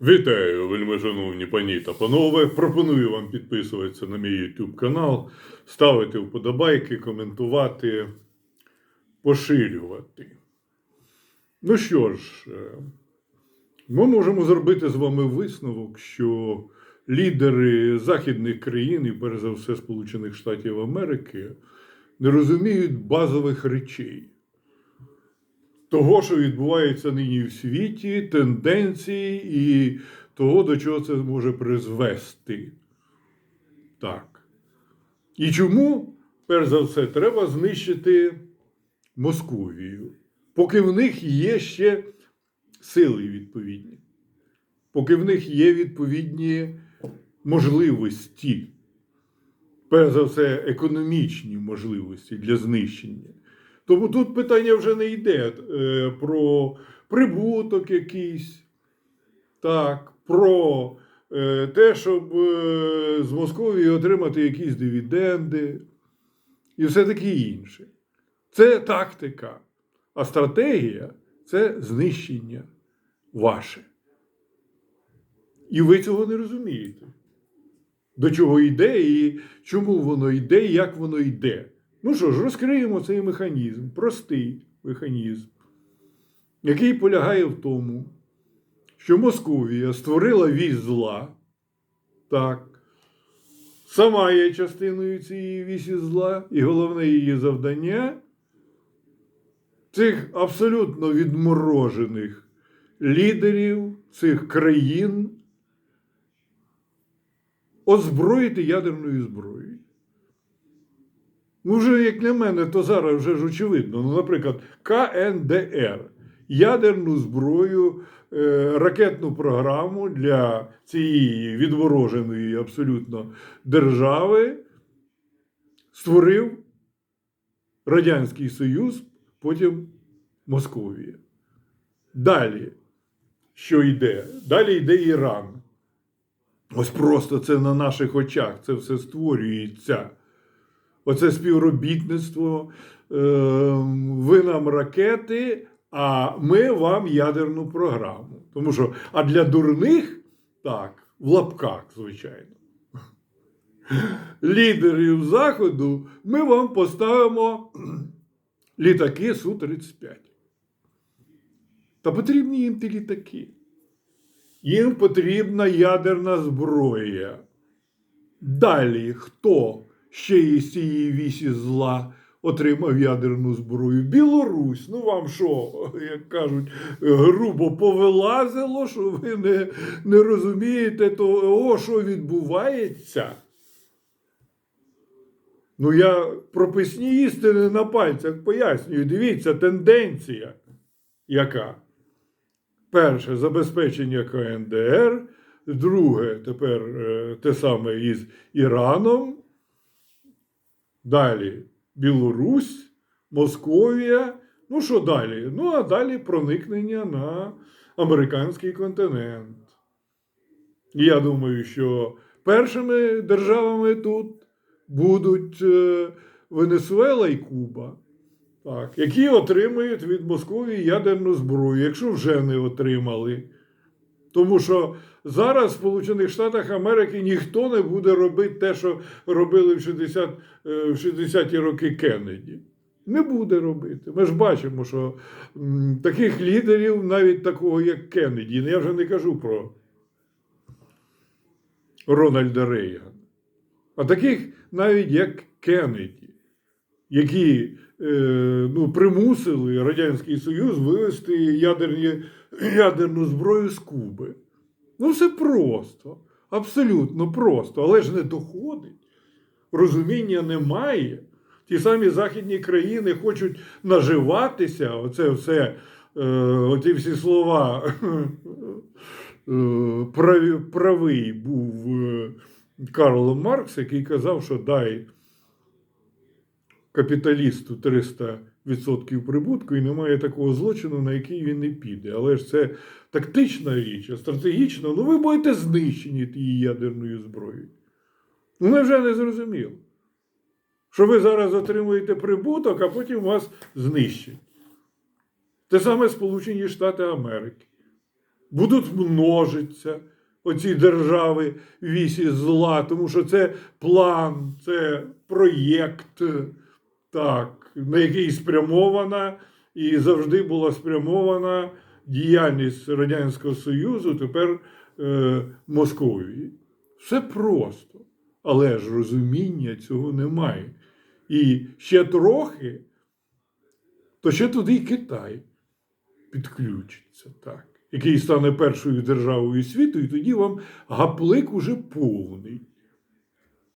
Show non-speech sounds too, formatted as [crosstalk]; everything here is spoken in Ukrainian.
Вітаю, вельмишановні пані та панове. Пропоную вам підписуватися на мій YouTube канал, ставити вподобайки, коментувати, поширювати. Ну що ж, е, ми можемо зробити з вами висновок, що лідери західних країн, і перш за все Сполучених Штатів Америки, не розуміють базових речей того, що відбувається нині в світі, тенденції і того, до чого це може призвести. Так. І чому, перш за все, треба знищити Московію, поки в них є ще сили відповідні, поки в них є відповідні можливості, перш за все, економічні можливості для знищення. Тому тут питання вже не йде е, про прибуток якийсь, так, про е, те, щоб е, з Московії отримати якісь дивіденди і все таке інше. Це тактика. А стратегія це знищення ваше. І ви цього не розумієте. До чого йде і чому воно йде, і як воно йде. Ну що ж, розкриємо цей механізм, простий механізм, який полягає в тому, що Московія створила вісь зла, так, сама є частиною цієї вісі зла, і головне її завдання цих абсолютно відморожених лідерів цих країн озброїти ядерною зброєю. Ну, вже, як на мене, то зараз вже ж очевидно. Ну, наприклад, КНДР ядерну зброю, е, ракетну програму для цієї відвороженої абсолютно держави створив Радянський Союз, потім Московія. Далі, що йде? Далі йде Іран. Ось просто це на наших очах, це все створюється. Оце співробітництво, е, ви нам ракети, а ми вам ядерну програму. Тому що, а для дурних, так, в лапках, звичайно, лідерів Заходу ми вам поставимо літаки Су-35. Та потрібні їм ті літаки. Їм потрібна ядерна зброя. Далі хто? Ще із цієї вісі зла отримав ядерну зброю. Білорусь, ну вам що, [laughs] як кажуть, грубо повилазило, що ви не, не розумієте, то о, що відбувається. Ну, я прописні істини на пальцях пояснюю. Дивіться, тенденція, яка. Перше забезпечення КНДР, друге, тепер е, те саме із Іраном. Далі Білорусь, Московія. Ну, що далі? Ну, а далі проникнення на американський континент. І я думаю, що першими державами тут будуть е, Венесуела і Куба, так, які отримують від Московії ядерну зброю, якщо вже не отримали. Тому що зараз в Сполучених Штатах Америки ніхто не буде робити те, що робили в 60, е, 60-ті роки Кеннеді. Не буде робити. Ми ж бачимо, що таких лідерів, навіть такого, як Кеннеді, я вже не кажу про Рональда Рейгана, а таких навіть як Кеннеді, які ну, примусили Радянський Союз вивести ядерні, [clears throat] ядерну зброю з Куби. Ну, все просто, абсолютно просто, але ж не доходить. Розуміння немає. Ті самі західні країни хочуть наживатися, оце все, е, оті всі слова [clears throat] е, правий був е, Карл Маркс, який казав, що дай капіталісту 300% прибутку і немає такого злочину, на який він не піде. Але ж це тактична річ, а стратегічна, ну ви будете знищені тією ядерною зброєю. Ну, невже не зрозуміло? Що ви зараз отримуєте прибуток, а потім вас знищать. Те саме Сполучені Штати Америки. будуть множитися оці держави вісі зла, тому що це план, це проєкт, так, на який спрямована і завжди була спрямована діяльність Радянського Союзу, тепер е, Московії. Все просто, але ж розуміння цього немає. І ще трохи, то ще туди і Китай підключиться, так, який стане першою державою світу, і тоді вам гаплик уже повний.